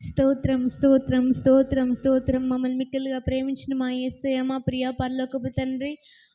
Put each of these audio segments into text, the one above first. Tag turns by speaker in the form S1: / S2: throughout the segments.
S1: స్తోత్రం స్తోత్రం స్తోత్రం స్తోత్రం. మమ్మల్ని మిక్కలుగా ప్రేమించిన మా యేసయ్య మా ప్రియ పర్లోకపు తండ్రి.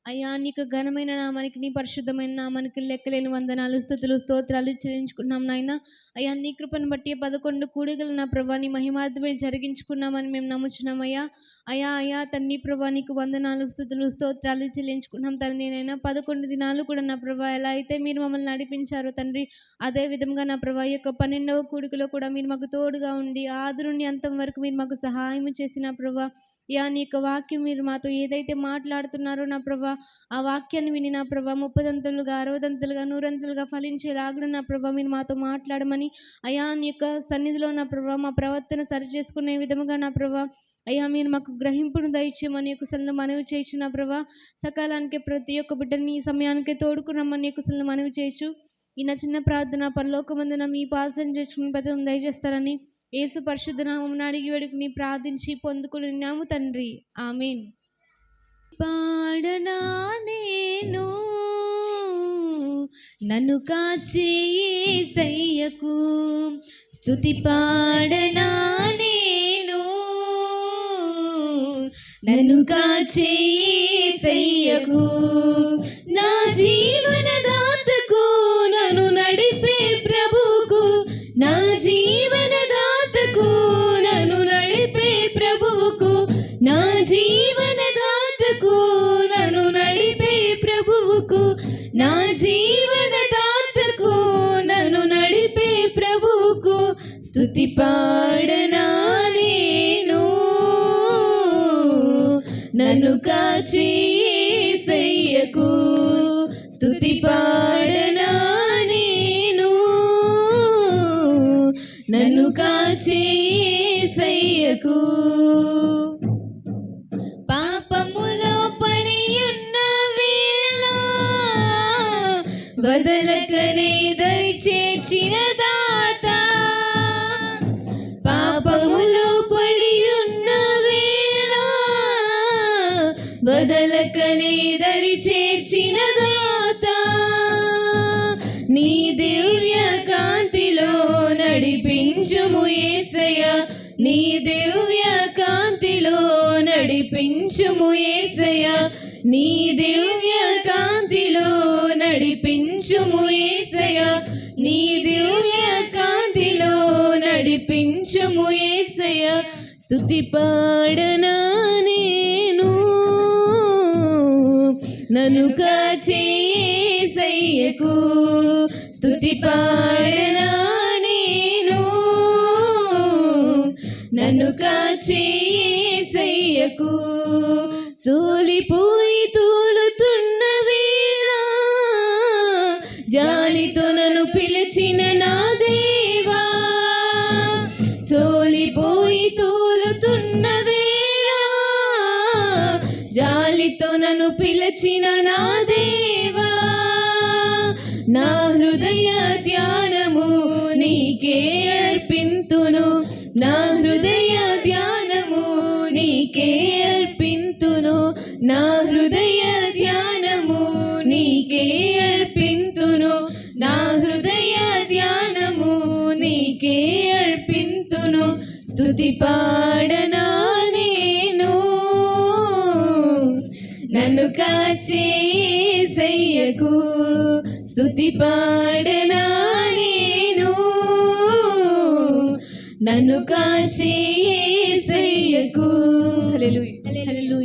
S1: అయ్యా నీకు ఘనమైన నామానికి నీ పరిశుద్ధమైన నామానికి లెక్కలేని వందనాలు స్థుతులు స్తోత్రాలు చెల్లించుకున్నాం నాయన. అయ్యా నీ కృపను బట్టి పదకొండు కూడిగలు నా ప్రభా నీ మహిమార్థమే జరిగించుకున్నామని మేము నమ్ముచున్నాం అయ్యా. అయ్యా అయ్యా తన్ని ప్రభా నీకు వందనాలు స్థుతులు స్తోత్రాలు చెల్లించుకున్నాం తండ్రి నేనైనా పదకొండు దినాలు కూడా నా ప్రభా ఎలా అయితే మీరు మమ్మల్ని నడిపించారో తండ్రి అదే విధంగా నా ప్రభా యొక్క పన్నెండవ కూడికలో కూడా మీరు మాకు తోడుగా ఉండి ఆదురుని అంతం వరకు మీరు మాకు సహాయం చేసిన ప్రభా. యా నీ యొక్క వాక్యం మీరు మాతో ఏదైతే మాట్లాడుతున్నారో నా ప్రభా ఆ వాక్యాన్ని విని నా ప్రభా ముప్పదంతులుగా అరవదంతులుగా నూరంతులుగా ఫలించేలాగా నా ప్రభా మీరు మాతో మాట్లాడమని అయా నీ యొక్క సన్నిధిలో నా ప్రభా మా ప్రవర్తన సరి చేసుకునే విధముగా నా ప్రభా అయ్యా మీరు మాకు గ్రహింపును దయచేయమని యొక్క సలను మనవి చేసిన నా ప్రభా. సకాలానికి ప్రతి ఒక్క బిడ్డని ఈ సమయానికి తోడుకురమ్మని యొక్క సలను మనవి చేయొచ్చు ఈ నా చిన్న ప్రార్థన పరలోకమందున మీ పాసం చేసుకుని ప్రతి దయచేస్తారని యేసు పరిశుద్ధ నామం అడిగి వేడుకుని ప్రార్థించి పొందుకున్నాము తండ్రి. ఆమెన్. పాడనా నేను? నన్ను కాచే సయ్యకు పాడనా నేను? నన్ను కాచే సయ్యకు నా జీవన దాతకు నన్ను నడిపే ప్రభువుకు నా జీవన పాడనా నేను? నన్ను కాచి సయ్యకు పాడనా నేను? నన్ను కాచి సయ్యకు పాపములో పడి ఉన్న వేళ వదలకనే దరి చేర్చిన వదలకనే దరి చేర్చిన దాత నీ దివ్య కాంతిలో నడిపించుము ఏసయ నీ దివ్య కాంతిలో నడిపించుము ఏసయ నీ దివ్య కాంతిలో నడిపించుము ఏసయ నీ దివ్య కాంతిలో నడిపించుము ఏసయ స్తుతి పాడనా నన్ను కాచే స్థుతి పాడనా నేను? నన్ను కాచే సయ్యకు నీకే అర్పింతును నా హృదయ ధ్యానము నీకే అర్పింతును నా హృదయ ధ్యానము నీకే అర్పింతును స్థుతి పాడనా నేను? నన్ను కాచే సయ్యకు స్తుతి పాడనా నేను? నన్ను కాచే హల్లెలూయా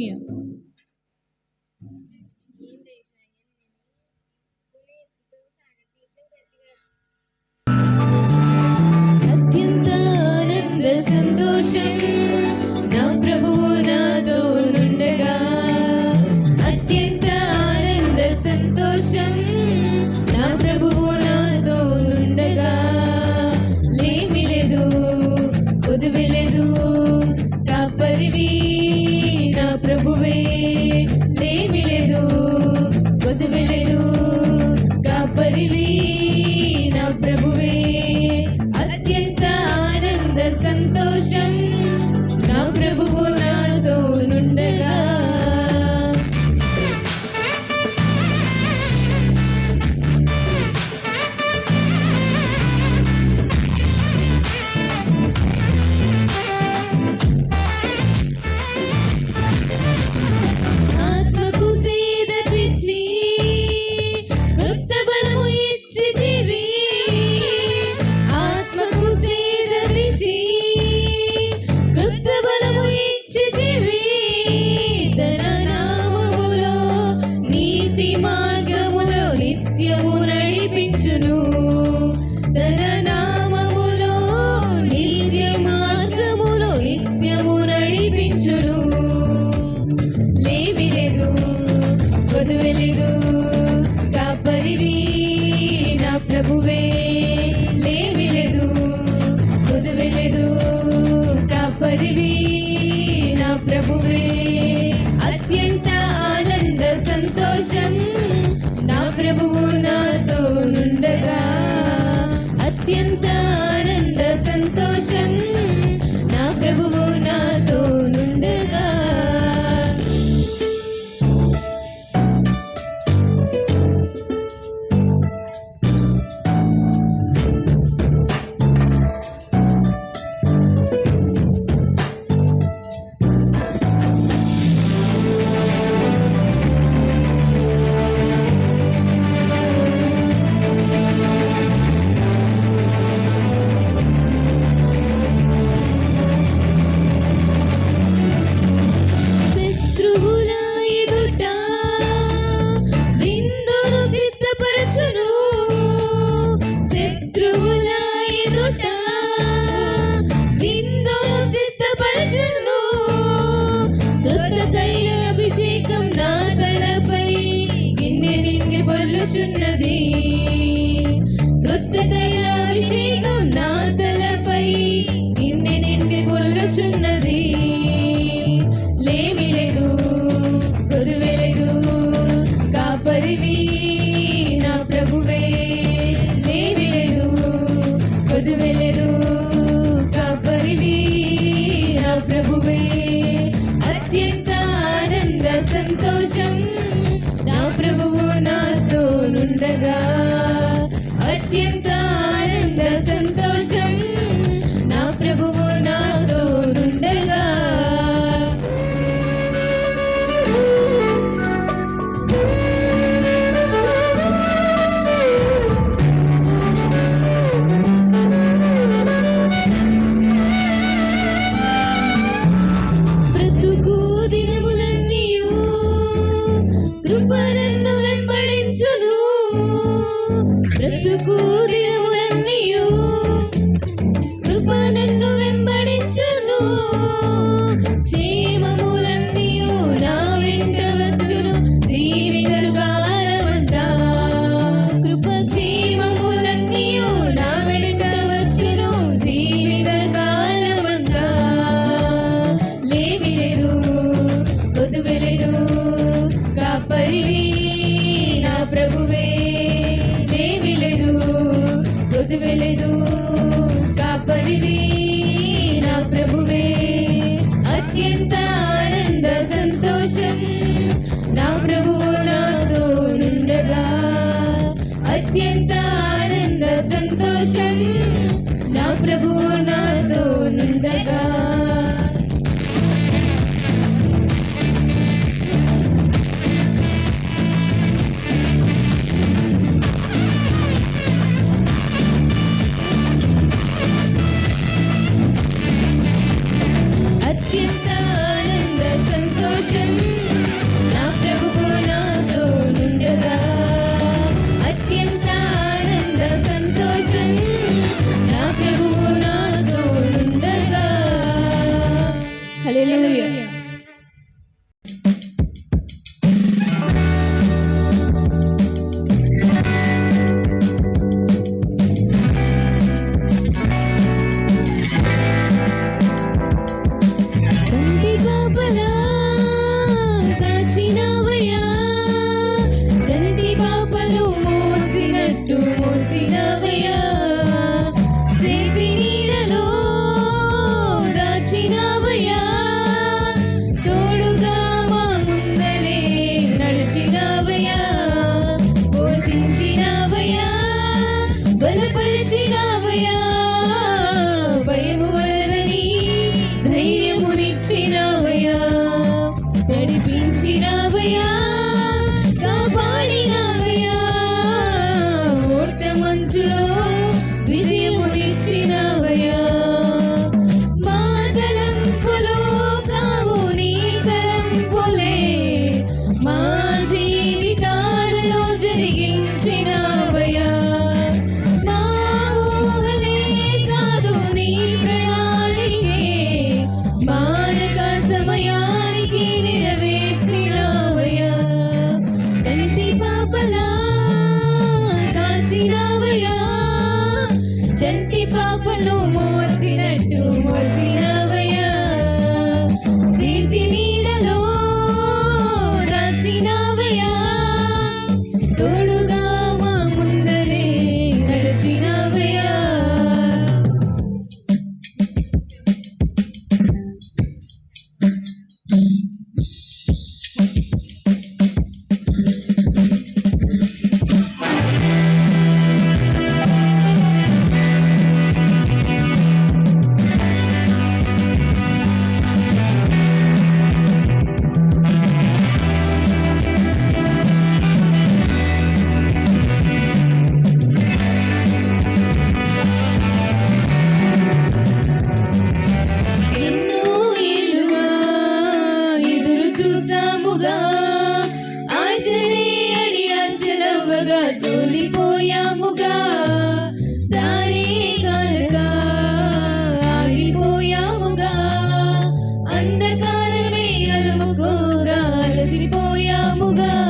S1: ఆనంద సంతోషం నా ప్రభువే నా ప్రభువే అత్యంత సంతోషం నా ప్రభువు నాతో నుండగా. అత్యంత Russian Yeah. Google.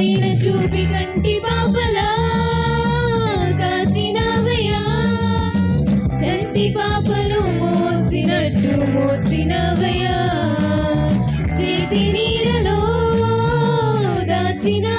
S1: పైన చూపి కంటి పాపలా కాచినవయా చంటి పాపను మోసినట్టు మోసినవయా చేతి నీడలో దాచినా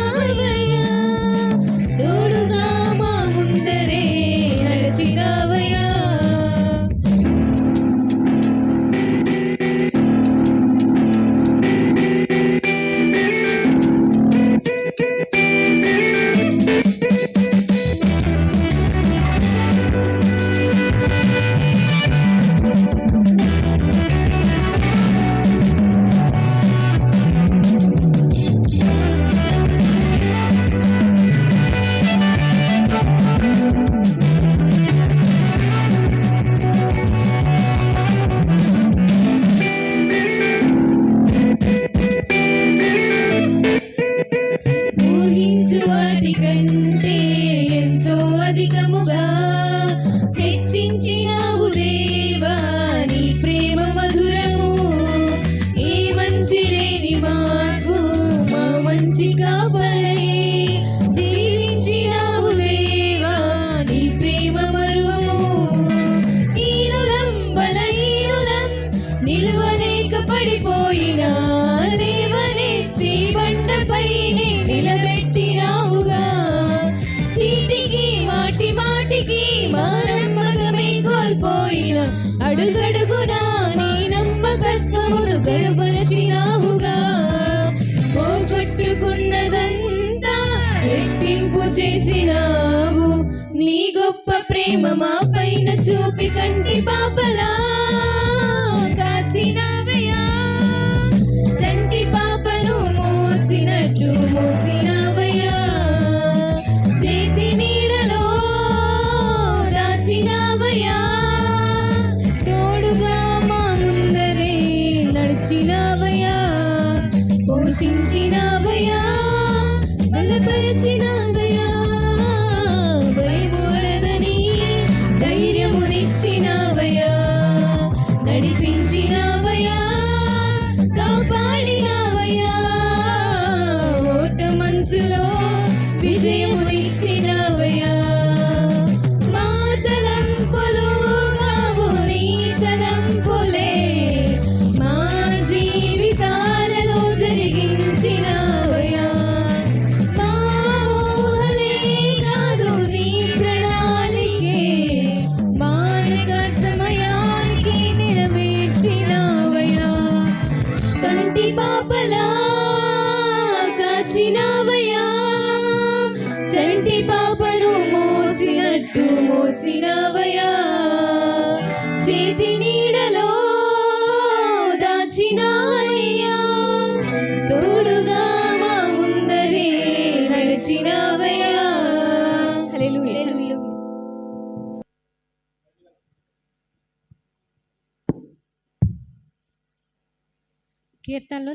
S1: మా పైన చూపి
S2: కండి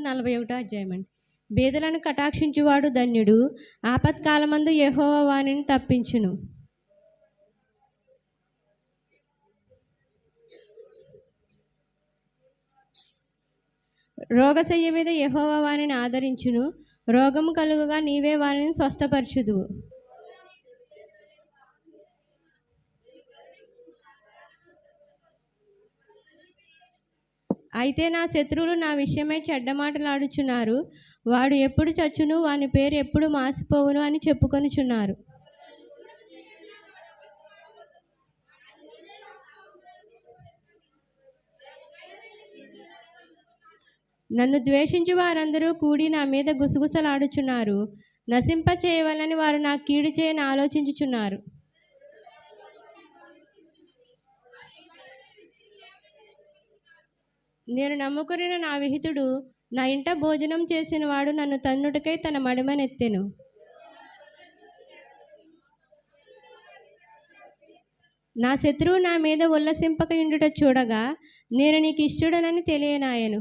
S2: నలభై ఒకటో అధ్యాయం అండి బేదలను కటాక్షించువాడు ధన్యుడు ఆపత్కాలమందు యహోవ వాణిని తప్పించును. రోగశయ్య మీద యహోవాణిని ఆదరించును. రోగము కలుగుగా నీవే వాణిని స్వస్థపరచుదువు. అయితే నా శత్రువులు నా విషయమై చెడ్డ మాటలాడుచున్నారు వాడు ఎప్పుడు చచ్చును వాని పేరు ఎప్పుడు మాసిపోవును అని చెప్పుకొనుచున్నారు. నన్ను ద్వేషించు వారందరూ కూడి నా మీద గుసగుసలాడుచున్నారు. నశింప చేయవలని వారు నా కీడు చేయని ఆలోచించుచున్నారు. నేను నమ్ముకుని నా విహితుడు నా ఇంట భోజనం చేసిన వాడు నన్ను తన్నుడికై తన మడిమనెత్తెను. నా శత్రువు నా మీద ఉల్లసింపక ఇండుట చూడగా నేను నీకు ఇష్టడనని తెలియనాయను.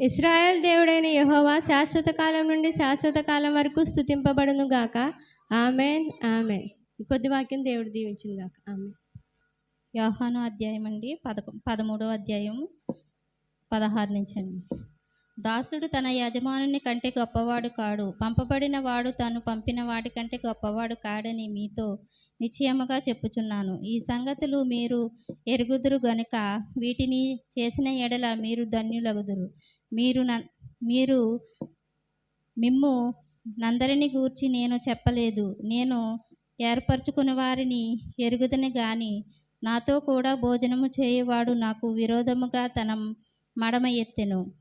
S2: ఇస్రాయల్ దేవుడైన యహోవా శాశ్వత కాలం నుండి శాశ్వత కాలం వరకు స్థుతింపబడును గాక ఆమెన్ ఆమెన్. కొద్ది వాక్యం దేవుడు దీవించింది కాక ఆమె
S3: యోహాను అధ్యాయం అండి పదకొ పదమూడో అధ్యాయం పదహారు నుంచి అండి. దాసుడు తన యజమానుని కంటే గొప్పవాడు కాడు. పంపబడిన వాడు తను పంపిన వాడి కంటే గొప్పవాడు కాడని మీతో నిశ్చయముగా చెప్పుచున్నాను. ఈ సంగతులు మీరు ఎరుగుదురు గనుక వీటిని చేసిన ఎడల మీరు ధన్యులగుదురు. మీరు న- మీరు మిమ్ము నందరిని గూర్చి నేను చెప్పలేదు. నేను ఏర్పరచుకున్న వారిని ఎరుగుదని గాని నాతో కూడా భోజనము చేయువాడు నాకు విరోధముగా తన మడమ ఎత్తెను.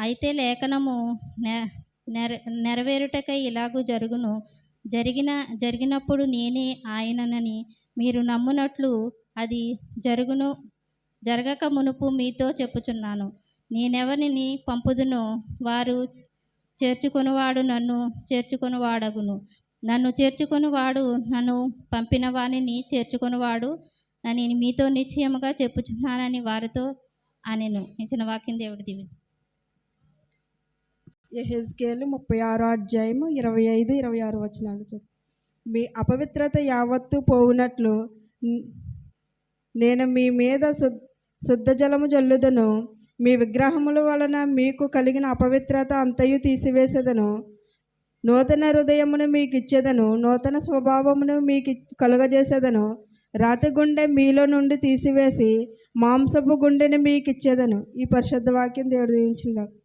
S3: అయితే లేఖనము నె- నెర నెరవేరుటకై ఇలాగూ జరుగును. జరిగిన జరిగినప్పుడు నేనే ఆయననని మీరు నమ్మునట్లు అది జరుగును జరగక మునుపు మీతో చెప్పుచున్నాను. నేనెవరిని పంపుదునో వారు చేర్చుకొనివాడు నన్ను చేర్చుకొనివాడగును. నన్ను చేర్చుకొనివాడు నన్ను పంపిన వాణిని చేర్చుకొనివాడు. అని మీతో నిశ్చయముగా చెప్పుచున్నానని వారితో అనెను. ఇచ్చిన వాక్యం దేవుడు దీవించు.
S4: యెహెజ్కేలు ముప్పై ఆరు అధ్యాయము ఇరవై ఐదు ఇరవై ఆరు వచనాలు మీ అపవిత్రత యావత్తు పోవునట్లు నేను మీ మీద శుద్- శుద్ధ జలము జల్లుదను. మీ విగ్రహముల వలన మీకు కలిగిన అపవిత్రత అంతయు తీసివేసేదను. నూతన హృదయమును మీకు ఇచ్చేదను నూతన స్వభావమును మీకు కలుగజేసేదను. రాతి గుండె మీలో నుండి తీసివేసి మాంసపు గుండెని మీకు ఇచ్చేదను ఈ పరిశుద్ధ వాక్యం దేవుడు దీవించిందాక